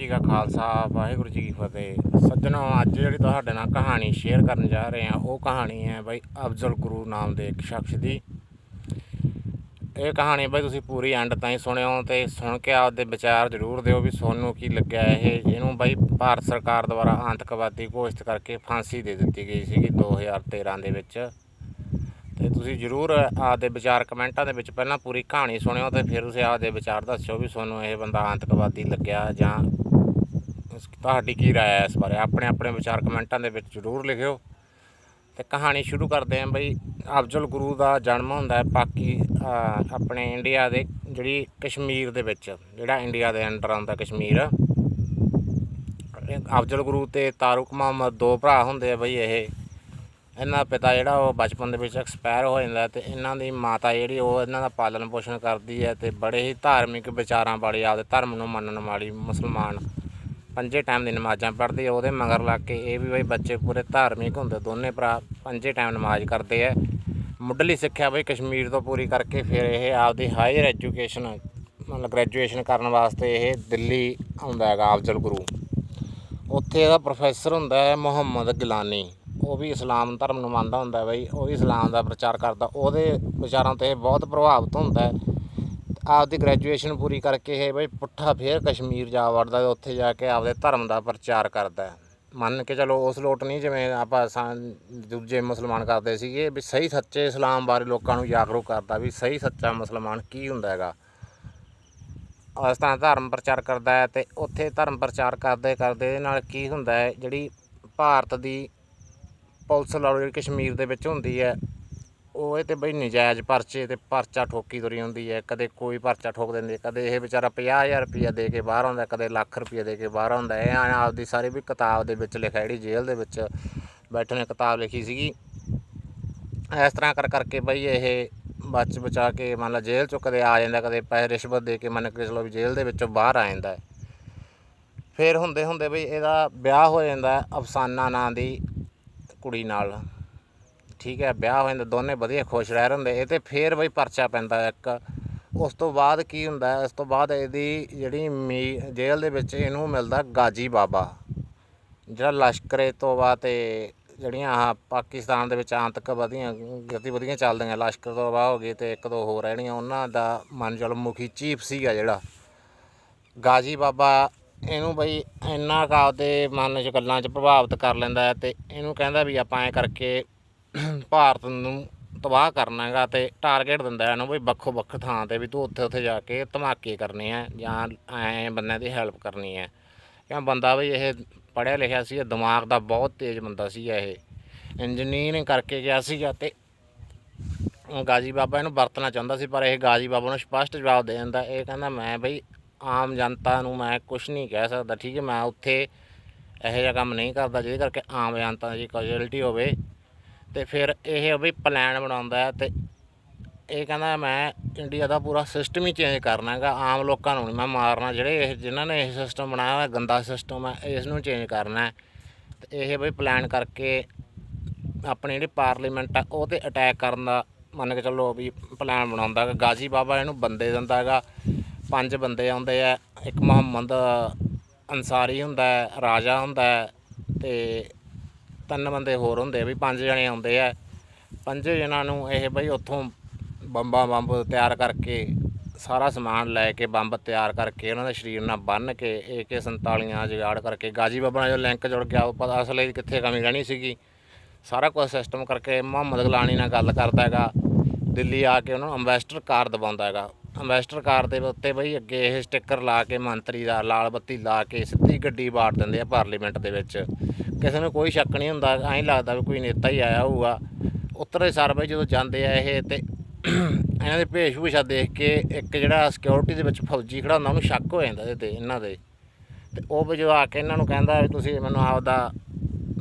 ਜੀ ਕਾ ਖਾਲਸਾ, ਵਾਹਿਗੁਰੂ ਜੀ ਕੀ ਫਤਿਹ। ਸੱਜਣੋ, ਅੱਜ ਜਿਹੜੀ ਤੁਹਾਡੇ ਨਾਲ ਕਹਾਣੀ ਸ਼ੇਅਰ ਕਰਨ ਜਾ ਰਹੇ ਹਾਂ, ਉਹ ਕਹਾਣੀ ਹੈ ਬਾਈ ਅਫਜ਼ਲ ਗੁਰੂ ਨਾਮ ਦੇ ਇੱਕ ਸ਼ਖਸ ਦੀ। ਇਹ ਕਹਾਣੀ ਬਾਈ ਤੁਸੀਂ ਪੂਰੀ ਐਂਡ ਤਾਈਂ ਸੁਣਿਓ ਤੇ ਸੁਣ ਕੇ ਆਪਦੇ ਵਿਚਾਰ ਜ਼ਰੂਰ ਦਿਓ ਵੀ ਤੁਹਾਨੂੰ ਕੀ ਲੱਗਿਆ ਇਹ। ਇਹਨੂੰ ਬਾਈ ਭਾਰਤ ਸਰਕਾਰ ਦੁਆਰਾ ਆਤੰਕਵਾਦੀ ਘੋਸ਼ਿਤ ਕਰਕੇ ਫਾਂਸੀ ਦੇ ਦਿੱਤੀ ਗਈ ਸੀਗੀ 2013 ਦੇ ਵਿੱਚ। ਤੇ ਤੁਸੀਂ ਜਰੂਰ ਆਪਦੇ ਵਿਚਾਰ ਕਮੈਂਟਾਂ ਦੇ ਵਿੱਚ ਪਹਿਲਾਂ ਪੂਰੀ ਕਹਾਣੀ ਸੁਣਿਓ ਤੇ ਫਿਰ ਤੁਸੀਂ ਆਪਦੇ ਵਿਚਾਰ ਦੱਸਿਓ ਵੀ ਤੁਹਾਨੂੰ ਇਹ ਬੰਦਾ ਆਤੰਕਵਾਦੀ ਲੱਗਿਆ ਜਾਂ ਤੁਹਾਡੀ ਕੀ رائے ਹੈ ਇਸ ਬਾਰੇ ਆਪਣੇ ਆਪਣੇ ਵਿਚਾਰ ਕਮੈਂਟਾਂ ਦੇ ਵਿੱਚ ਜਰੂਰ ਲਿਖਿਓ ਤੇ ਕਹਾਣੀ ਸ਼ੁਰੂ ਕਰਦੇ ਹਾਂ ਬਈ ਅਫਜ਼ਲ ਗੁਰੂ ਦਾ ਜਨਮ ਹੁੰਦਾ ਹੈ ਪਾਕੀ ਅਹ ਆਪਣੇ ਇੰਡੀਆ ਦੇ ਜਿਹੜੀ ਕਸ਼ਮੀਰ ਦੇ ਵਿੱਚ ਜਿਹੜਾ ਇੰਡੀਆ ਦੇ ਅੰਡਰ ਆਉਂਦਾ ਕਸ਼ਮੀਰ ਇਹ ਅਫਜ਼ਲ ਗੁਰੂ ਤੇ ਤਾਰੁਕ ਮੁਹੰਮਦ ਦੋ ਭਰਾ ਹੁੰਦੇ ਆ ਬਈ ਇਹ ਇਹਨਾਂ ਦਾ ਪਿਤਾ ਜਿਹੜਾ ਉਹ ਬਚਪਨ ਦੇ ਵਿੱਚ ਐਕਸਪਾਇਰ ਹੋ ਜਾਂਦਾ ਤੇ ਇਹਨਾਂ ਦੀ ਮਾਤਾ ਜਿਹੜੀ ਉਹ ਇਹਨਾਂ ਦਾ ਪਾਲਣ ਪੋਸ਼ਣ ਕਰਦੀ ਹੈ ਤੇ ਬੜੇ ਹੀ ਧਾਰਮਿਕ ਵਿਚਾਰਾਂ ਵਾਲੀ ਆਪਦੇ ਧਰਮ ਨੂੰ ਮੰਨਣ ਵਾਲੀ ਮੁਸਲਮਾਨ ਪੰਜੇ ਟਾਈਮ ਦੀ ਨਮਾਜ਼ਾਂ ਪੜ੍ਹਦੀ ਹੈ ਉਹਦੇ ਮਗਰ ਲੱਗ ਕੇ ਇਹ ਵੀ ਬਈ ਬੱਚੇ ਪੂਰੇ ਧਾਰਮਿਕ ਹੁੰਦੇ, ਦੋਨੇ ਭਰਾ ਪੰਜੇ ਟਾਈਮ ਨਮਾਜ਼ ਕਰਦੇ ਆ। ਮੁੱਢਲੀ ਸਿੱਖਿਆ ਬਈ ਕਸ਼ਮੀਰ ਤੋਂ ਪੂਰੀ ਕਰਕੇ ਫਿਰ ਇਹ ਆਪਦੀ ਹਾਇਰ ਐਜੂਕੇਸ਼ਨ ਮਤਲਬ ਗ੍ਰੈਜੂਏਸ਼ਨ ਕਰਨ ਵਾਸਤੇ ਇਹ ਦਿੱਲੀ ਆਉਂਦਾ ਹੈਗਾ ਅਫਜ਼ਲ ਗੁਰੂ। ਉੱਥੇ ਇਹਦਾ ਪ੍ਰੋਫੈਸਰ ਹੁੰਦਾ ਹੈ ਮੁਹੰਮਦ ਗਿਲਾਨੀ। ਉਹ ਵੀ ਇਸਲਾਮ ਧਰਮ ਨੂੰ ਮੰਨਦਾ ਹੁੰਦਾ ਬਈ, ਉਹ ਵੀ ਇਸਲਾਮ ਦਾ ਪ੍ਰਚਾਰ ਕਰਦਾ। ਉਹਦੇ ਵਿਚਾਰਾਂ ਤੋਂ ਇਹ ਬਹੁਤ ਪ੍ਰਭਾਵਿਤ ਹੁੰਦਾ ਹੈ। ਆਪਦੀ ਗ੍ਰੈਜੂਏਸ਼ਨ ਪੂਰੀ ਕਰਕੇ ਇਹ ਬਈ ਪੁੱਠਾ ਫੇਰ ਕਸ਼ਮੀਰ ਜਾ ਵੜਦਾ ਤੇ ਉੱਥੇ ਜਾ ਕੇ ਆਪਦੇ ਧਰਮ ਦਾ ਪ੍ਰਚਾਰ ਕਰਦਾ ਮੰਨ ਕੇ ਚਲੋ ਉਸ ਲੋਟ ਨਹੀਂ ਜਿਵੇਂ ਆਪਾਂ ਸਾ- ਦੂਜੇ ਮੁਸਲਮਾਨ ਕਰਦੇ ਸੀਗੇ ਵੀ ਸਹੀ ਸੱਚੇ ਇਸਲਾਮ ਬਾਰੇ ਲੋਕਾਂ ਨੂੰ ਜਾਗਰੂਕ ਕਰਦਾ ਵੀ ਸਹੀ ਸੱਚਾ ਮੁਸਲਮਾਨ ਕੀ ਹੁੰਦਾ ਹੈਗਾ। ਇਸ ਤਰ੍ਹਾਂ ਧਰਮ ਪ੍ਰਚਾਰ ਕਰਦਾ ਹੈ ਤੇ ਉੱਥੇ ਧਰਮ ਪ੍ਰਚਾਰ ਕਰਦੇ ਕਰਦੇ ਨਾਲ ਕੀ ਹੁੰਦਾ ਹੈ, ਜਿਹੜੀ ਭਾਰਤ ਦੀ ਪੁਲਿਸ ਲਾ ਜਿਹੜੀ ਕਸ਼ਮੀਰ ਦੇ ਵਿੱਚ ਹੁੰਦੀ ਹੈ ਉਹ ਇਹ ਤੇ ਬਈ ਨਜਾਇਜ਼ ਪਰਚੇ ਤੇ ਪਰਚਾ ਠੋਕੀ ਤੁਰੀ ਹੁੰਦੀ ਹੈ, ਕਦੇ ਕੋਈ ਪਰਚਾ ਠੋਕ ਦਿੰਦੇ ਕਦੇ ਇਹ ਵਿਚਾਰਾ 50000 ਰੁਪਇਆ ਦੇ ਕੇ ਬਾਹਰ ਆਉਂਦਾ, ਕਦੇ ਲੱਖ ਰੁਪਇਆ ਦੇ ਕੇ ਬਾਹਰ ਆਉਂਦਾ। ਇਹ ਐਂ ਆਪਦੀ ਸਾਰੀ ਵੀ ਕਿਤਾਬ ਦੇ ਵਿੱਚ ਲਿਖਿਆ, ਜਿਹੜੀ ਜੇਲ੍ਹ ਦੇ ਵਿੱਚ ਬੈਠੇ ਨੇ ਕਿਤਾਬ ਲਿਖੀ ਸੀਗੀ। ਇਸ ਤਰ੍ਹਾਂ ਕਰ ਕਰਕੇ ਬਈ ਇਹ ਬਚ ਬਚਾ ਕੇ ਮੰਨ ਲਾ ਜੇਲ੍ਹ ਚੋਂ ਕਦੇ ਆ ਜਾਂਦਾ, ਕਦੇ ਪੈਸੇ ਰਿਸ਼ਵਤ ਦੇ ਕੇ ਮੰਨ ਕੇ ਚਲੋ ਵੀ ਜੇਲ੍ਹ ਦੇ ਵਿੱਚੋਂ ਬਾਹਰ ਆ ਜਾਂਦਾ। ਹੈ। ਫਿਰ ਹੁੰਦੇ ਹੁੰਦੇ ਬਈ ਇਹਦਾ ਵਿਆਹ ਹੋ ਜਾਂਦਾ ਅਫਸਾਨਾ ਨਾਂ ਦੀ ਕੁੜੀ ਨਾਲ। ਠੀਕ ਹੈ, ਵਿਆਹ ਹੋ ਜਾਂਦਾ ਦੋਨੇ ਵਧੀਆ ਖੁਸ਼ ਰਹਿ ਰਹਿੰਦੇ, ਇਹ ਤੇ ਫੇਰ ਬਈ ਪਰਚਾ ਪੈਂਦਾ ਇੱਕ ਉਸ ਤੋਂ ਬਾਅਦ ਕੀ ਹੁੰਦਾ ਹੈ? ਇਸ ਤੋਂ ਬਾਅਦ ਇਹਦੀ ਜਿਹੜੀ ਮੀ, ਜੇਲ੍ਹ ਦੇ ਵਿੱਚ ਇਹਨੂੰ ਮਿਲਦਾ ਗਾਜੀ ਬਾਬਾ ਜਿਹੜਾ ਲਸ਼ਕਰੇ ਤੋਬਾ ਤੇ ਜਿਹੜੀਆਂ ਆਹ ਪਾਕਿਸਤਾਨ ਦੇ ਵਿੱਚ ਆਤੰਕਵਾਦੀਆਂ, ਗਤੀਵਿਧੀਆਂ ਚੱਲਦੀਆਂ, ਲਸ਼ਕਰ ਤੋਬਾ ਹੋ ਗਈ ਤੇ ਇੱਕ ਦੋ ਹੋਰ ਰਹਿਣੀਆਂ, ਉਹਨਾਂ ਦਾ ਮਨ ਚਲ ਮੁਖੀ ਚੀਫ ਸੀਗਾ ਜਿਹੜਾ ਗਾਜੀ ਬਾਬਾ ਇਹਨੂੰ ਬਈ ਇੰਨਾ ਕਾ ਆਪਦੇ ਮਨ 'ਚ ਗੱਲਾਂ 'ਚ ਪ੍ਰਭਾਵਿਤ ਕਰ ਲੈਂਦਾ ਹੈ ਤੇ ਇਹਨੂੰ ਕਹਿੰਦਾ ਵੀ ਆਪਾਂ ਐ ਕਰਕੇ ਭਾਰਤ ਨੂੰ ਤਬਾਹ ਕਰਨਾ ਹੈਗਾ ਤੇ ਟਾਰਗੇਟ ਦਿੰਦਾ ਇਹਨੂੰ ਬਈ ਵੱਖੋ ਵੱਖ ਥਾਂ ਤੇ ਵੀ ਤੂੰ ਉੱਥੇ ਉੱਥੇ ਜਾ ਕੇ ਧਮਾਕੇ ਕਰਨੇ ਆ ਜਾਂ ਐ ਬੰਦਿਆਂ ਦੀ ਹੈਲਪ ਕਰਨੀ ਹੈ। ਕਿਉਂ ਬੰਦਾ ਬਈ ਇਹ ਪੜ੍ਹਿਆ ਲਿਖਿਆ ਸੀ ਦਿਮਾਗ ਦਾ ਬਹੁਤ ਤੇਜ਼ ਬੰਦਾ ਸੀ ਇਹ। ਇੰਜੀਨੀਅਰਿੰਗ ਕਰਕੇ ਗਿਆ ਸੀਗਾ ਤੇ ਗਾਜੀ ਬਾਬਾ ਇਹਨੂੰ ਵਰਤਣਾ ਚਾਹੁੰਦਾ ਸੀ, ਪਰ ਇਹ ਗਾਜੀ ਬਾਬਾ ਨੂੰ ਸਪਸ਼ਟ ਜਵਾਬ ਦੇ ਦਿੰਦਾ, ਇਹ ਕਹਿੰਦਾ ਮੈਂ ਬਈ ਆਮ ਜਨਤਾ ਨੂੰ ਮੈਂ ਕੁਝ ਨਹੀਂ ਕਹਿ ਸਕਦਾ, ਠੀਕ ਹੈ, ਮੈਂ ਉੱਥੇ ਇਹੋ ਜਿਹਾ ਕੰਮ ਨਹੀਂ ਕਰਦਾ, ਜਿਹਦੇ ਕਰਕੇ ਆਮ ਜਨਤਾ ਦੀ ਕੈਜੁਅਲਟੀ ਹੋਵੇ। ਤੇ ਫਿਰ ਇਹ ਵੀ ਪਲਾਨ ਬਣਾਉਂਦਾ ਹੈ ਤੇ ਇਹ ਕਹਿੰਦਾ ਮੈਂ ਇੰਡੀਆ ਦਾ ਪੂਰਾ ਸਿਸਟਮ ਹੀ ਚੇਂਜ ਕਰਨਾ ਹੈਗਾ। ਆਮ ਲੋਕਾਂ ਨੂੰ ਨਹੀਂ ਮੈਂ ਮਾਰਨਾ, ਜਿਹੜੇ ਇਹ, ਜਿਨ੍ਹਾਂ ਨੇ ਇਹ ਸਿਸਟਮ ਬਣਾਇਆ ਹੋਇਆ, ਗੰਦਾ ਸਿਸਟਮ ਹੈ, ਇਸ ਨੂੰ ਚੇਂਜ ਕਰਨਾ ਹੈ। ਤੇ ਇਹ ਬਈ ਪਲਾਨ ਕਰਕੇ ਆਪਣੀ ਜਿਹੜੀ ਪਾਰਲੀਮੈਂਟ ਆ, ਉਹ ਤੇ ਅਟੈਕ ਕਰਨ ਦਾ ਮੰਨ ਕੇ ਚੱਲੋ ਵੀ ਪਲਾਨ ਬਣਾਉਂਦਾ ਹੈਗਾ। ਗਾਜੀ ਬਾਬਾ ਇਹਨੂੰ ਬੰਦੇ ਦਿੰਦਾ ਹੈਗਾ। ਪੰਜ ਬੰਦੇ ਆਉਂਦੇ ਆ, ਇੱਕ ਮੁਹੰਮਦ ਅਨਸਾਰੀ ਹੁੰਦਾ ਹੈ, ਰਾਜਾ ਹੁੰਦਾ ਹੈ, ਤੇ ਤਿੰਨ ਬੰਦੇ ਹੋਰ ਹੁੰਦੇ ਵੀ ਪੰਜ ਜਣੇ ਆਉਂਦੇ ਆ। ਪੰਜੇ ਜਣਾਂ ਨੂੰ ਇਹ ਬਈ ਉੱਥੋਂ ਬੰਬਾਂ ਬੰਬ ਤਿਆਰ ਕਰਕੇ ਸਾਰਾ ਸਮਾਨ ਲੈ ਕੇ ਬੰਬ ਤਿਆਰ ਕਰਕੇ ਉਹਨਾਂ ਦੇ ਸਰੀਰ ਨਾਲ ਬੰਨ੍ਹ ਕੇ AK 47 ਜੁਗਾੜ ਕਰਕੇ ਗਾਜੀ ਬਾਬਾ ਨਾਲ ਜੋ ਲਿੰਕ ਜੁੜ ਗਿਆ, ਉਹ ਪਤਾ ਅਸਲੇ ਕਿੱਥੇ ਕਮੀ ਰਹਿਣੀ ਸੀਗੀ। ਸਾਰਾ ਕੁਝ ਸਿਸਟਮ ਕਰਕੇ ਮੁਹੰਮਦ ਗਲਾਨੀ ਨਾਲ ਗੱਲ ਕਰਦਾ ਹੈਗਾ। ਦਿੱਲੀ ਆ ਕੇ ਉਹਨਾਂ ਨੂੰ ਅੰਬੈਸਟਰ ਕਾਰ ਦਬਾਉਂਦਾ ਹੈਗਾ। ਅੰਬੈਸਟਰ ਕਾਰ ਦੇ ਉੱਤੇ ਬਈ ਅੱਗੇ ਇਹ ਸਟicker ਲਾ ਕੇ ਮੰਤਰੀ ਦਾ ਲਾਲ ਬੱਤੀ ਲਾ ਕੇ ਸਿੱਧੀ ਗੱਡੀ ਬਾੜ ਦਿੰਦੇ ਆ ਪਾਰਲੀਮੈਂਟ ਦੇ ਵਿੱਚ। ਕਿਸੇ ਨੂੰ ਕੋਈ ਸ਼ੱਕ ਨਹੀਂ ਹੁੰਦਾ, ਐਂ ਲੱਗਦਾ ਵੀ ਕੋਈ ਨੇਤਾ ਹੀ ਆਇਆ ਹੋਊਗਾ। ਉੱਤਰੇ ਸਰ ਬਈ ਜਦੋਂ ਜਾਂਦੇ ਆ ਇਹ ਤੇ ਇਹਨਾਂ ਦੇ ਭੇਸ਼ਭੂਸ਼ਾ ਦੇਖ ਕੇ ਇੱਕ ਜਿਹੜਾ ਸਿਕਿਉਰਿਟੀ ਦੇ ਵਿੱਚ ਫੌਜੀ ਖੜਾ ਹੁੰਦਾ, ਉਹਨੂੰ ਸ਼ੱਕ ਹੋ ਜਾਂਦਾ ਇਹਦੇ ਤੇ, ਇਹਨਾਂ ਦੇ। ਤੇ ਉਹ ਵੀ ਜਦੋਂ ਆ ਕੇ ਇਹਨਾਂ ਨੂੰ ਕਹਿੰਦਾ ਵੀ ਤੁਸੀਂ ਮੈਨੂੰ ਆਪਦਾ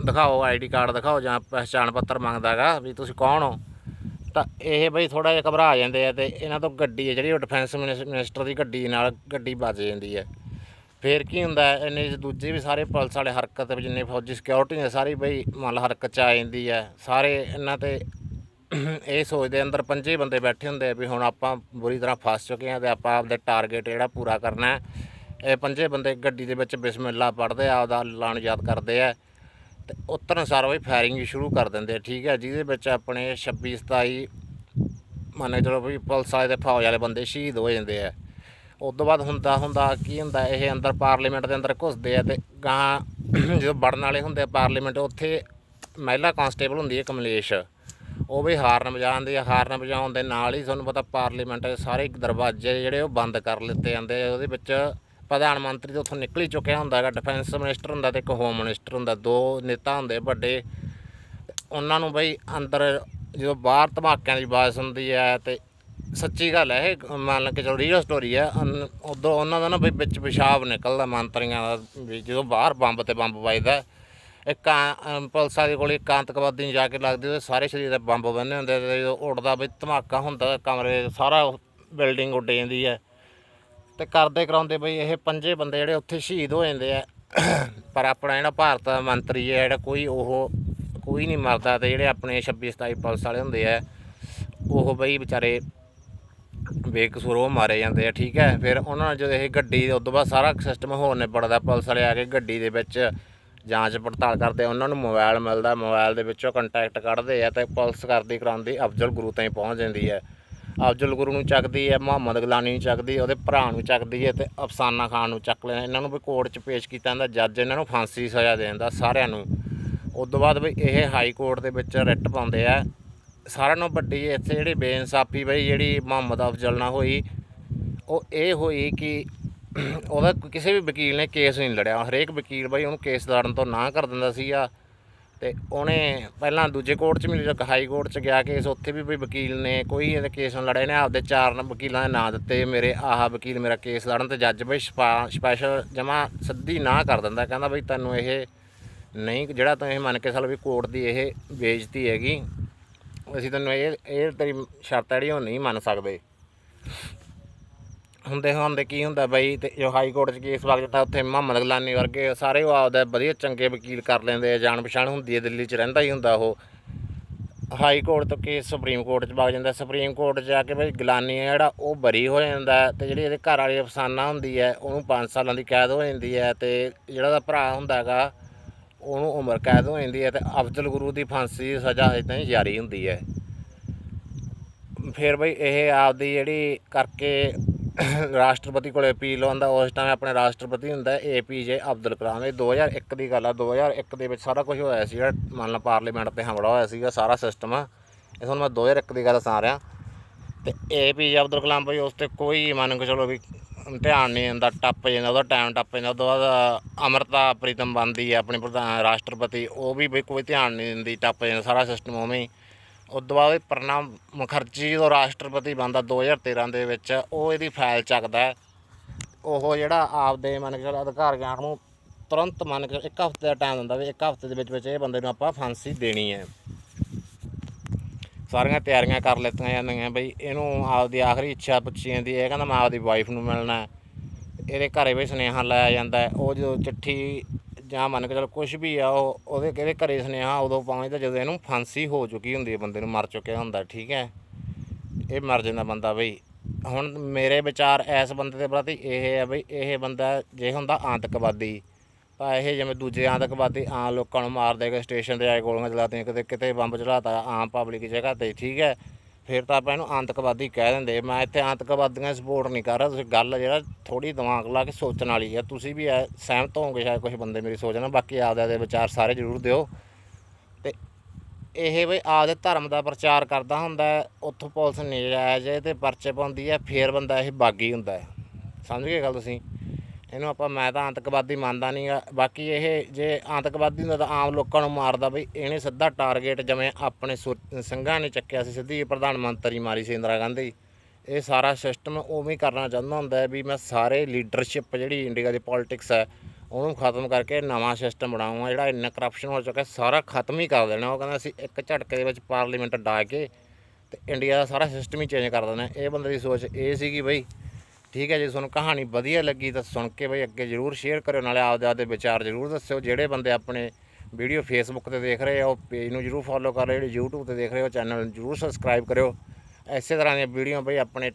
ਦਿਖਾਓ ਆਈਡੀ ਕਾਰਡ ਦਿਖਾਓ ਜਾਂ ਪਹਿਚਾਣ ਪੱਤਰ ਮੰਗਦਾ ਹੈਗਾ ਵੀ ਤੁਸੀਂ ਕੌਣ ਹੋ। ਤਾਂ ਇਹ ਬਈ ਥੋੜਾ ਜਿਹਾ ਘਬਰਾ ਜਾਂਦੇ ਆ ਤੇ ਇਹਨਾਂ ਤੋਂ ਗੱਡੀ ਹੈ ਜਿਹੜੀ ਉਹ ਡਿਫੈਂਸ ਮਿਨਿਸਟਰ ਦੀ ਗੱਡੀ ਨਾਲ ਗੱਡੀ ਵੱਜ ਜਾਂਦੀ ਹੈ ਫੇਰ ਕੀ ਹੁੰਦਾ ਹੈ, ਇਹਨੇ ਦੂਜੇ ਵੀ ਸਾਰੇ ਪੁਲਿਸ ਵਾਲੇ ਹਰਕਤ ਵਿੱਚ ਜਿੰਨੇ ਫੌਜੀ ਸਿਕਿਉਰਿਟੀ ਨੇ ਸਾਰੀ ਬਈ ਮੰਨ ਹਰਕਤ ਚ ਆ ਜਾਂਦੀ ਹੈ। ਸਾਰੇ ਇਹਨਾਂ ਤੇ ਇਹ ਸੋਚਦੇ ਅੰਦਰ ਪੰਜੇ ਬੰਦੇ ਬੈਠੇ ਹੁੰਦੇ ਆ ਵੀ ਹੁਣ ਆਪਾਂ ਬੁਰੀ ਤਰ੍ਹਾਂ ਫਸ ਚੁੱਕੇ ਹਾਂ ਤੇ ਆਪਾਂ ਆਪਦੇ ਟਾਰਗੇਟ ਜਿਹੜਾ ਪੂਰਾ ਕਰਨਾ ਹੈ। ਇਹ ਪੰਜੇ ਬੰਦੇ ਗੱਡੀ ਦੇ ਵਿੱਚ ਬਿਸਮਿਲ੍ਲਾ ਪੜ੍ਹਦੇ ਆ ਆਪਦਾ ਲਾਣ ਯਾਦ ਕਰਦੇ ਆ ਤੇ ਉਤਰਨ ਸਾਰ ਬਈ ਫਾਇਰਿੰਗ ਸ਼ੁਰੂ ਕਰ ਦਿੰਦੇ ਆ ਠੀਕ ਹੈ। ਜਿਹਦੇ ਵਿੱਚ ਆਪਣੇ 26 27 ਮੰਨ ਕੇ ਚਲੋ ਵੀ ਪੁਲਿਸ ਵਾਲੇ ਤੇ ਫੌਜ ਵਾਲੇ ਬੰਦੇ ਸ਼ਹੀਦ ਹੋ ਜਾਂਦੇ ਆ। ਉਸ ਤੋਂ ਬਾਅਦ ਹੁੰਦਾ ਹੁੰਦਾ ਕੀ ਹੁੰਦਾ, ਇਹ ਅੰਦਰ ਪਾਰਲੀਮੈਂਟ ਦੇ ਅੰਦਰ ਘੁਸਦੇ ਆ ਤੇ ਗਾਂ ਜਦੋਂ ਵੜਨ ਵਾਲੇ ਹੁੰਦੇ ਆ ਪਾਰਲੀਮੈਂਟ, ਉੱਥੇ ਮਹਿਲਾ ਕਾਂਸਟੇਬਲ ਹੁੰਦੀ ਹੈ ਕਮਲੇਸ਼। ਉਹ ਵੀ ਹਾਰਨ ਵਜਾਉਂਦੇ ਆ, ਹਾਰਨ ਵਜਾਉਣ ਦੇ ਨਾਲ ਹੀ ਤੁਹਾਨੂੰ ਪਤਾ ਪਾਰਲੀਮੈਂਟ ਦੇ ਸਾਰੇ ਦਰਵਾਜ਼ੇ ਜਿਹੜੇ ਉਹ ਬੰਦ ਕਰ ਲਿੱਤੇ ਜਾਂਦੇ ਆ, ਉਹਦੇ ਵਿੱਚ ਪ੍ਰਧਾਨ ਮੰਤਰੀ ਤਾਂ ਉੱਥੋਂ ਨਿਕਲ ਹੀ ਚੁੱਕਿਆ ਹੁੰਦਾ ਹੈਗਾ ਡਿਫੈਂਸ ਮਿਨਿਸਟਰ ਹੁੰਦਾ ਤੇ ਇੱਕ ਹੋਮ ਮਿਨਿਸਟਰ ਹੁੰਦਾ, ਦੋ ਨੇਤਾ ਹੁੰਦੇ ਵੱਡੇ। ਉਹਨਾਂ ਨੂੰ ਬਈ ਅੰਦਰ ਜਦੋਂ ਬਾਹਰ ਧਮਾਕਿਆਂ ਦੀ ਆਵਾਜ਼ ਸੁਣਦੀ ਹੈ ਤੇ ਸੱਚੀ ਗੱਲ ਹੈ, ਇਹ ਮੰਨ ਕੇ ਚਲੋ ਰੀਅਲ ਸਟੋਰੀ ਹੈ। ਉਦੋਂ ਉਹਨਾਂ ਦਾ ਨਾ ਬਈ ਵਿੱਚ ਪਿਸ਼ਾਬ ਨਿਕਲਦਾ ਮੰਤਰੀਆਂ ਦਾ ਵੀ ਜਦੋਂ ਬਾਹਰ ਬੰਬ ਤੇ ਬੰਬ ਵੱਜਦਾ ਇੱਕ ਪੁਲਿਸਾਂ ਦੇ ਕੋਲ ਇੱਕ ਆਤੰਕਵਾਦੀ ਨੂੰ ਜਾ ਕੇ ਲੱਗਦੀ ਉਹਦੇ ਸਾਰੇ ਸਰੀਰ ਤੇ ਬੰਬ ਬੰਨੇ ਹੁੰਦੇ ਤੇ ਜਦੋਂ ਉੱਡਦਾ ਬਈ ਧਮਾਕਾ ਹੁੰਦਾ ਕਮਰੇ ਸਾਰਾ ਬਿਲਡਿੰਗ ਉੱਡ ਜਾਂਦੀ ਹੈ। ਤੇ ਕਰਦੇ ਕਰਾਉਂਦੇ ਬਈ ਇਹ ਪੰਜੇ ਬੰਦੇ ਜਿਹੜੇ ਉੱਥੇ ਸ਼ਹੀਦ ਹੋ ਜਾਂਦੇ ਆ। ਪਰ ਆਪਣਾ ਜਿਹੜਾ ਭਾਰਤ ਦਾ ਮੰਤਰੀ ਹੈ, ਜਿਹੜਾ ਕੋਈ ਉਹ ਕੋਈ ਨਹੀਂ ਮਰਦਾ ਤੇ ਜਿਹੜੇ ਆਪਣੇ 26 27 ਪੁਲਿਸ ਵਾਲੇ ਹੁੰਦੇ ਆ, ਉਹ ਬਈ ਵਿਚਾਰੇ ਬੇਕਸੂਰ ਉਹ ਮਾਰੇ ਜਾਂਦੇ ਆ, ਠੀਕ ਹੈ? ਫਿਰ ਉਹਨਾਂ ਨੂੰ ਜਦੋਂ ਇਹ ਗੱਡੀ ਦੇ ਤੋਂ ਬਾਅਦ ਸਾਰਾ ਸਿਸਟਮ ਹੋਰ ਨਿਬੜਦਾ, ਪੁਲਿਸ ਵਾਲੇ ਆ ਕੇ ਗੱਡੀ ਦੇ ਵਿੱਚ ਜਾਂਚ ਪੜਤਾਲ ਕਰਦੇ ਉਹਨਾਂ ਨੂੰ ਮੋਬਾਈਲ ਮਿਲਦਾ ਮੋਬਾਈਲ ਦੇ ਵਿੱਚੋਂ ਕੰਟੈਕਟ ਕੱਢਦੇ ਆ ਤੇ ਪੁਲਿਸ ਕਰਦੀ ਕਰਾਉਂਦੀ ਅਫਜ਼ਲ ਗੁਰੂ ਤਾਈਂ ਪਹੁੰਚ ਜਾਂਦੀ ਹੈ। ਅਫਜ਼ਲ ਗੁਰੂ ਨੂੰ ਚੱਕਦੀ ਹੈ, ਮੁਹੰਮਦ ਗਲਾਨੀ ਨੂੰ ਚੱਕਦੀ ਹੈ, ਉਹਦੇ ਭਰਾ ਨੂੰ ਚੱਕਦੀ ਹੈ ਤੇ ਅਫਸਾਨਾ ਖਾਨ ਨੂੰ ਚੱਕ ਲੈਂਦਾ, ਇਹਨਾਂ ਨੂੰ ਵੀ ਕੋਰਟ 'ਚ ਪੇਸ਼ ਕੀਤਾ ਜਾਂਦਾ, ਜੱਜ ਇਹਨਾਂ ਨੂੰ ਫਾਂਸੀ ਸਜ਼ਾ ਦੇ ਦਿੰਦਾ ਸਾਰਿਆਂ ਨੂੰ। ਉਸ ਤੋਂ ਬਾਅਦ ਵੀ ਇਹ ਹਾਈ ਕੋਰਟ ਦੇ ਵਿੱਚ ਰਿਟ ਪਾਉਂਦੇ ਆ ਸਾਰਿਆਂ ਨੂੰ ਵੱਡੀ ਇੱਥੇ ਜਿਹੜੀ ਬੇਇਨਸਾਫੀ ਬਈ ਜਿਹੜੀ ਮੁਹੰਮਦ ਅਫਜ਼ਲ ਨਾਲ ਹੋਈ, ਉਹ ਇਹ ਹੋਈ ਕਿ ਉਹਦਾ ਕਿਸੇ ਵੀ ਵਕੀਲ ਨੇ ਕੇਸ ਨਹੀਂ ਲੜਿਆ। ਹਰੇਕ ਵਕੀਲ ਬਈ ਉਹਨੂੰ ਕੇਸ ਲੜਨ ਤੋਂ ਨਾ ਕਰ ਦਿੰਦਾ ਸੀਗਾ ਤੇ ਉਹਨੇ ਪਹਿਲਾਂ ਦੂਜੇ ਕੋਰਟ 'ਚ ਮਿਲੀ, ਜਦ ਹਾਈ ਕੋਰਟ 'ਚ ਗਿਆ ਕੇਸ, ਉੱਥੇ ਵੀ ਬਈ ਵਕੀਲ ਨੇ ਕੋਈ ਇਹਦੇ ਕੇਸ ਨੂੰ ਲੜਿਆ ਨੇ। ਆਪਦੇ ਚਾਰ ਵਕੀਲਾਂ ਦੇ ਨਾਂ ਦਿੱਤੇ, ਮੇਰੇ ਆਹ ਵਕੀਲ ਮੇਰਾ ਕੇਸ ਲੜਨ ਤੇ ਜੱਜ ਬਈ ਸਪੈਸ਼ਲ ਜਮਾ ਸਿੱਧੀ ਨਾ ਕਰ ਦਿੰਦਾ। ਕਹਿੰਦਾ ਬਈ ਤੈਨੂੰ ਇਹ ਨਹੀਂ, ਜਿਹੜਾ ਤੂੰ ਇਹ ਮੰਨ ਕੇ ਚੱਲ ਵੀ ਕੋਰਟ ਦੀ ਇਹ ਬੇਇੱਜ਼ਤੀ ਹੈਗੀ ਅਸੀਂ ਤੈਨੂੰ ਇਹ ਇਹ ਤੇਰੀ ਸ਼ਰਤ ਜਿਹੜੀ ਉਹ ਨਹੀਂ ਮੰਨ ਸਕਦੇ। ਹੁੰਦੇ ਹੁੰਦੇ ਕੀ ਹੁੰਦਾ ਬਈ ਤੇ ਜੋ ਹਾਈ ਕੋਰਟ 'ਚ ਕੇਸ ਵਗ ਜਾਂਦਾ, ਉੱਥੇ ਮੁਹੰਮਦ ਗਲਾਨੀ ਵਰਗੇ ਸਾਰੇ ਉਹ ਆਪਦਾ ਵਧੀਆ ਚੰਗੇ ਵਕੀਲ ਕਰ ਲੈਂਦੇ ਆ ਜਾਣ ਪਛਾਣ ਹੁੰਦੀ ਹੈ ਦਿੱਲੀ 'ਚ ਰਹਿੰਦਾ ਹੀ ਹੁੰਦਾ ਉਹ। ਹਾਈ ਕੋਰਟ ਤੋਂ ਕੇਸ ਸੁਪਰੀਮ ਕੋਰਟ 'ਚ ਵਗ ਜਾਂਦਾ, ਸੁਪਰੀਮ ਕੋਰਟ 'ਚ ਜਾ ਕੇ ਬਈ ਗਲਾਨੀ ਹੈ ਜਿਹੜਾ ਉਹ ਬਰੀ ਹੋ ਜਾਂਦਾ ਹੈ ਤੇ ਜਿਹੜੀ ਇਹਦੇ ਘਰ ਵਾਲੀ ਅਫਸਾਨਾ ਹੁੰਦੀ ਹੈ, ਉਹਨੂੰ 5 ਸਾਲਾਂ ਦੀ ਕੈਦ ਹੋ ਜਾਂਦੀ ਹੈ ਤੇ ਜਿਹੜਾ ਉਹਦਾ ਭਰਾ ਹੁੰਦਾ ਹੈਗਾ ਉਹਨੂੰ ਉਮਰ ਕੈਦ ਹੋ ਜਾਂਦੀ ਹੈ ਤੇ ਅਬਦੁਲ ਗੁਰੂ ਦੀ ਫਾਂਸੀ ਦੀ ਸਜ਼ਾ ਇਦਾਂ ਹੀ ਜਾਰੀ ਹੁੰਦੀ ਹੈ। ਫਿਰ ਬਈ ਇਹ ਆਪਦੀ ਜਿਹੜੀ ਕਰਕੇ ਰਾਸ਼ਟਰਪਤੀ ਕੋਲੇ ਅਪੀਲ ਹੁੰਦਾ ਉਸ ਟਾਈਮ ਆਪਣੇ ਰਾਸ਼ਟਰਪਤੀ ਹੁੰਦਾ ਏ ਪੀ ਜੇ ਅਬਦੁਲ ਕਲਾਮ। ਇਹ 2001 ਦੀ ਗੱਲ ਆ 2001 ਦੇ ਵਿੱਚ ਸਾਰਾ ਕੁਝ ਹੋਇਆ ਸੀ ਜਿਹੜਾ ਮੰਨ ਲਾ ਪਾਰਲੀਮੈਂਟ ਤੇ ਹਮਲਾ ਹੋਇਆ ਸੀਗਾ, ਸਾਰਾ ਸਿਸਟਮ ਇਹ ਤੁਹਾਨੂੰ ਮੈਂ 2001 ਦੀ ਗੱਲ ਦੱਸਾਂ ਰਿਹਾ। ਤੇ ਜੇ ਅਬਦੁਲ ਕਲਾਮ ਬਈ ਉਸ ਤੇ ਕੋਈ ਮੰਨ ਕੇ ਚਲੋ ਵੀ ਧਿਆਨ ਨਹੀਂ ਦਿੰਦਾ, ਟੱਪ ਜਾਂਦਾ, ਉਹਦਾ ਟਾਈਮ ਟੱਪ ਜਾਂਦਾ ਉਦੋਂ ਬਾਅਦ ਅਮਰਤਾ ਪ੍ਰੀਤਮ ਬਣਦੀ ਹੈ ਆਪਣੀ ਪ੍ਰਧਾਨ, ਰਾਸ਼ਟਰਪਤੀ, ਉਹ ਵੀ ਬਈ ਕੋਈ ਧਿਆਨ ਨਹੀਂ ਦਿੰਦੀ, ਟੱਪ ਜਾਂਦਾ, ਸਾਰਾ ਸਿਸਟਮ ਉਵੇਂ ਹੀ। ਉਸ ਤੋਂ ਬਾਅਦ ਪ੍ਰਣਬ ਮੁਖਰਜੀ ਜਦੋਂ ਰਾਸ਼ਟਰਪਤੀ ਬਣਦਾ 2013 ਦੇ ਵਿੱਚ, ਉਹ ਇਹਦੀ ਫਾਈਲ ਚੱਕਦਾ ਉਹ ਜਿਹੜਾ ਆਪਦੇ ਮੰਨ ਕੇ ਚੱਲ ਅਧਿਕਾਰੀਆਂ ਨੂੰ ਤੁਰੰਤ ਮੰਨ ਕੇ ਇੱਕ ਹਫ਼ਤੇ ਦਾ ਟਾਈਮ ਦਿੰਦਾ ਵੀ ਇੱਕ ਹਫ਼ਤੇ ਦੇ ਵਿੱਚ ਵਿੱਚ ਇਹ ਬੰਦੇ ਨੂੰ ਆਪਾਂ ਫਾਂਸੀ ਦੇਣੀ ਹੈ। ਸਾਰੀਆਂ ਤਿਆਰੀਆਂ ਕਰ ਲਿੱਤੀਆਂ ਜਾਂਦੀਆਂ ਬਈ, ਇਹਨੂੰ ਆਪਦੀ ਆਖਰੀ ਇੱਛਾ ਪੁੱਛੀ ਜਾਂਦੀ ਹੈ ਇਹ ਕਹਿੰਦਾ ਮੈਂ ਆਪਦੀ ਵਾਈਫ ਨੂੰ ਮਿਲਣਾ ਇਹਦੇ ਘਰੇ ਵੀ ਸੁਨੇਹਾ ਲਾਇਆ ਜਾਂਦਾ ਉਹ ਜਦੋਂ ਚਿੱਠੀ ਜਾਂ ਮੰਨ ਕੇ ਚਲ ਕੁਝ ਵੀ ਆ, ਉਹ ਉਹਦੇ ਇਹਦੇ ਘਰੇ ਸੁਨੇਹਾ, ਉਦੋਂ ਪਹੁੰਚਦਾ ਜਦੋਂ ਇਹਨੂੰ ਫਾਂਸੀ ਹੋ ਚੁੱਕੀ ਹੁੰਦੀ ਹੈ, ਬੰਦੇ ਨੂੰ ਮਰ ਚੁੱਕਿਆ ਹੁੰਦਾ, ਠੀਕ ਹੈ। ਇਹ ਮਰ ਜਾਂਦਾ ਬੰਦਾ ਬਈ। ਹੁਣ ਮੇਰੇ ਵਿਚਾਰ ਇਸ ਬੰਦੇ ਦੇ ਪ੍ਰਤੀ ਇਹ ਹੈ ਬਈ, ਇਹ ਬੰਦਾ ਜੇ ਹੁੰਦਾ ਆਤੰਕਵਾਦੀ ਤਾਂ ਇਹ ਜਿਵੇਂ ਦੂਜੇ ਆਤੰਕਵਾਦੀ ਆਮ ਲੋਕਾਂ ਨੂੰ ਮਾਰਦੇ ਦੇ ਸਟੇਸ਼ਨ ਤੇ ਆਏ ਗੋਲੀਆਂ ਚਲਾਤੀਆਂ ਕਿਤੇ ਕਿਤੇ ਬੰਬ ਚਲਾਤਾ ਆਮ ਪਬਲਿਕ ਜਗ੍ਹਾ ਤੇ ਠੀਕ ਹੈ? ਫਿਰ ਤਾਂ ਆਪਾਂ ਇਹਨੂੰ ਆਤੰਕਵਾਦੀ ਕਹਿ ਦਿੰਦੇ ਮੈਂ ਇੱਥੇ ਆਤੰਕਵਾਦੀਆਂ ਸਪੋਰਟ ਨਹੀਂ ਕਰ ਰਿਹਾ। ਤੁਸੀਂ ਗੱਲ ਜਿਹੜਾ ਥੋੜੀ ਦਿਮਾਗ ਲਾ ਕੇ ਸੋਚਣ ਵਾਲੀ ਹੈ ਤੁਸੀਂ ਵੀ ਇਹ ਸਹਿਮਤ ਹੋਵੋਗੇ ਸ਼ਾਇਦ ਕੁਝ ਬੰਦੇ ਮੇਰੀ ਸੋਚ ਨਾਲ ਬਾਕੀ ਆਪਦੇ ਦੇ ਵਿਚਾਰ ਸਾਰੇ ਜ਼ਰੂਰ ਦਿਓ। ਤੇ ਇਹ ਬਈ ਆਪਦੇ ਧਰਮ ਦਾ ਪ੍ਰਚਾਰ ਕਰਦਾ ਹੁੰਦਾ ਹੈ, ਉੱਥੋਂ ਪੁਲਿਸ ਨਜਾਇਜ਼ ਹੈ ਤੇ ਪਰਚੇ ਪਾਉਂਦੀ ਹੈ। ਫੇਰ ਬੰਦਾ ਇਹ ਬਾਗੀ ਹੁੰਦਾ ਹੈ। ਸਮਝ ਗਏ ਗੱਲ ਤੁਸੀਂ? ਇਹਨੂੰ ਆਪਾਂ ਮੈਂ ਤਾਂ ਆਤੰਕਵਾਦੀ ਮੰਨਦਾ ਨਹੀਂਗਾ ਬਾਕੀ ਇਹ ਜੇ ਆਤੰਕਵਾਦੀ ਹੁੰਦਾ ਤਾਂ ਆਮ ਲੋਕਾਂ ਨੂੰ ਮਾਰਦਾ ਬਈ, ਇਹਨੇ ਸਿੱਧਾ ਟਾਰਗੇਟ ਜਿਵੇਂ ਆਪਣੇ ਸੁਰ- ਸਿੰਘਾਂ ਨੇ ਚੱਕਿਆ ਸੀ, ਸਿੱਧੀ ਪ੍ਰਧਾਨ ਮੰਤਰੀ ਮਾਰੀ ਸੀ ਇੰਦਰਾ ਗਾਂਧੀ। ਇਹ ਸਾਰਾ ਸਿਸਟਮ ਉਵੇਂ ਹੀ ਕਰਨਾ ਚਾਹੁੰਦਾ ਹੁੰਦਾ ਹੈ ਵੀ ਮੈਂ ਸਾਰੇ ਲੀਡਰਸ਼ਿਪ ਜਿਹੜੀ ਇੰਡੀਆ ਦੀ ਪੋਲਿਟਿਕਸ ਹੈ, ਉਹਨੂੰ ਖਤਮ ਕਰਕੇ ਨਵਾਂ ਸਿਸਟਮ ਬਣਾਉਂਗਾ ਜਿਹੜਾ ਇੰਨਾ ਕਰਪਸ਼ਨ ਹੋ ਚੁੱਕਾ ਸਾਰਾ ਖਤਮ ਹੀ ਕਰ ਦੇਣਾ। ਉਹ ਕਹਿੰਦਾ ਅਸੀਂ ਇੱਕ ਝਟਕੇ ਦੇ ਵਿੱਚ ਪਾਰਲੀਮੈਂਟ ਡਾ ਕੇ ਤੇ ਇੰਡੀਆ ਦਾ ਸਾਰਾ ਸਿਸਟਮ ਹੀ ਚੇਂਜ ਕਰ ਦੇਣਾ ਇਹ ਬੰਦੇ ਦੀ ਸੋਚ ਇਹ ਸੀਗੀ ਬਈ ਠੀਕ ਹੈ ਜੇ, ਤੁਹਾਨੂੰ ਕਹਾਣੀ ਵਧੀਆ ਲੱਗੀ ਤਾਂ ਸੁਣ ਕੇ ਬਈ ਅੱਗੇ ਜਰੂਰ ਸ਼ੇਅਰ ਕਰਿਓ, ਨਾਲੇ ਆਪਦੇ ਆਪਦੇ ਵਿਚਾਰ ਜਰੂਰ ਦੱਸਿਓ। ਜਿਹੜੇ ਬੰਦੇ ਆਪਣੇ ਵੀਡੀਓ ਫੇਸਬੁੱਕ ਤੇ ਦੇਖ ਰਹੇ ਆ, ਉਹ ਪੇਜ ਨੂੰ ਜਰੂਰ ਫੋਲੋ ਕਰ ਲਿਓ, ਜਿਹੜੇ YouTube ਤੇ ਦੇਖ ਰਹੇ ਹੋ ਚੈਨਲ ਨੂੰ ਜਰੂਰ ਸਬਸਕ੍ਰਾਈਬ ਕਰਿਓ। ਇਸੇ ਤਰ੍ਹਾਂ ਦੀਆਂ ਵੀਡੀਓ ਬਈ ਆਪਣੇ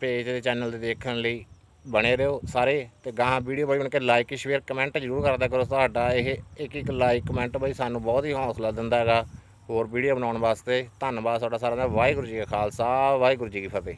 ਪੇਜ ਤੇ ਚੈਨਲ ਤੇ ਦੇਖਣ ਲਈ ਬਣੇ ਰਹੋ ਸਾਰੇ, ਤੇ ਗਾਹਾਂ ਵੀਡੀਓ ਬਈ ਬਣ ਕੇ ਲਾਈਕ ਸ਼ੇਅਰ ਕਮੈਂਟ ਜ਼ਰੂਰ ਕਰਦਾ ਕਰੋ। ਤੁਹਾਡਾ ਇਹ ਇੱਕ ਇੱਕ ਲਾਈਕ ਕਮੈਂਟ ਬਾਈ ਸਾਨੂੰ ਬਹੁਤ ਹੀ ਹੌਸਲਾ ਦਿੰਦਾ ਹੈਗਾ ਹੋਰ ਵੀਡੀਓ ਬਣਾਉਣ ਵਾਸਤੇ। ਧੰਨਵਾਦ ਤੁਹਾਡਾ ਸਾਰਿਆਂ ਦਾ। ਵਾਹਿਗੁਰੂ ਜੀ ਕਾ ਖਾਲਸਾ, ਵਾਹਿਗੁਰੂ ਜੀ ਕੀ ਫਤਿਹ।